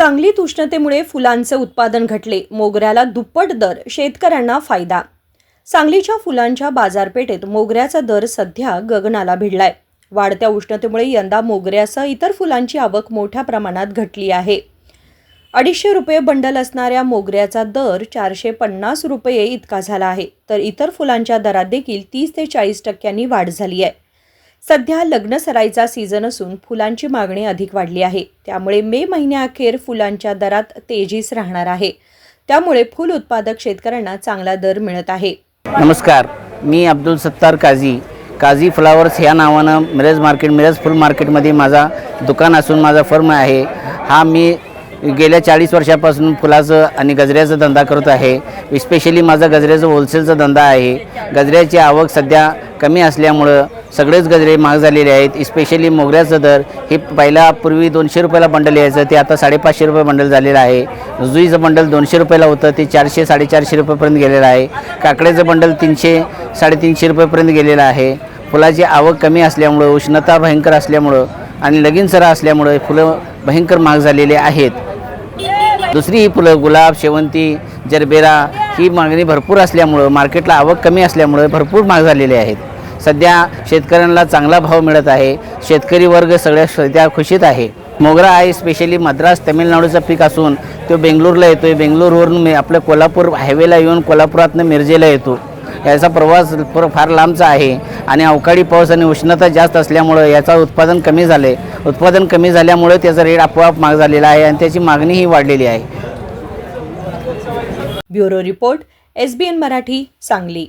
सांगलीत उष्णतेमुळे फुलांचे उत्पादन घटले. मोगऱ्याला दुप्पट दर शेतकऱ्यांना फायदा. सांगलीच्या फुलांच्या बाजारपेठेत मोगऱ्याचा दर सध्या गगनाला भिडलाय. वाढत्या उष्णतेमुळे यंदा मोगऱ्यासह इतर फुलांची आवक मोठ्या प्रमाणात घटली आहे. अडीचशे रुपये बंडल असणाऱ्या मोगऱ्याचा दर चारशे पन्नास रुपये इतका झाला आहे तर इतर फुलांच्या दरात देखील तीस ते चाळीस टक्क्यांनी वाढ झाली आहे. सध्या लग्न सराईचा सीझन असून फुलांची मागणी अधिक वाढली आहे. त्यामुळे मे महिन्याअखेर फुलांच्या दरात तेजीस राहणार आहे. त्यामुळे फुल उत्पादक शेतकऱ्यांना चांगला दर मिळत आहे. नमस्कार. मी अब्दुल सत्तार काझी. काझी फ्लावर्स ह्या नावानं मिरज मार्केट मिरज फुल मार्केटमध्ये माझा दुकान असून माझा फर्म आहे. हा मी गेल्या चाळीस वर्षापासून फुलाचं आणि गजऱ्याचा धंदा करत आहे. स्पेशली माझा गजऱ्याचा होलसेलचा धंदा आहे. गजऱ्याची आवक सध्या कमी असल्यामुळं सगळेच गजरे महाग झालेले आहेत स्पेशली मोगऱ्याचं दर. हे पहिला पूर्वी दोनशे रुपयाला बंडल यायचं ते आता साडेपाचशे रुपये बंडल झालेलं आहे. जुईचं बंडल दोनशे रुपयाला होतं ते चारशे साडेचारशे रुपयेपर्यंत गेलेलं आहे. काकड्याचं बंडल तीनशे साडेतीनशे रुपयेपर्यंत गेलेलं आहे. फुलाची आवक कमी असल्यामुळं उष्णता भयंकर असल्यामुळं आणि लगीन सरा असल्यामुळं फुलं भयंकर महाग झालेले आहेत. दुसरी ही फुलं गुलाब शेवंती जरबेरा ही मागणी भरपूर असल्यामुळं मार्केटला आवक कमी असल्यामुळं भरपूर महाग झालेले आहेत. सध्या शेतकऱ्यांना चांगला भाव मिळत आहे. शेतकरी वर्ग सगळ्या सध्या खुशीत आहे. मोगरा आहे स्पेशली मद्रास तमिळनाडूचा पीक असून तो बेंगलोरला येतो आहे बेंगलोरवरून मी आपल्या कोल्हापूर हायवेला येऊन कोल्हापुरातनं मिरजेला येतो. याचा प्रवास पर फार लांबचा आहे आणि अवकाळी पाऊस आणि उष्णता जास्त असल्यामुळं याचा उत्पादन कमी झाले. उत्पादन कमी झाल्यामुळे त्याचा रेट आपोआप माग झालेला आहे आणि त्याची मागणीही वाढलेली आहे. Bureau report S B N Marathi Sangli.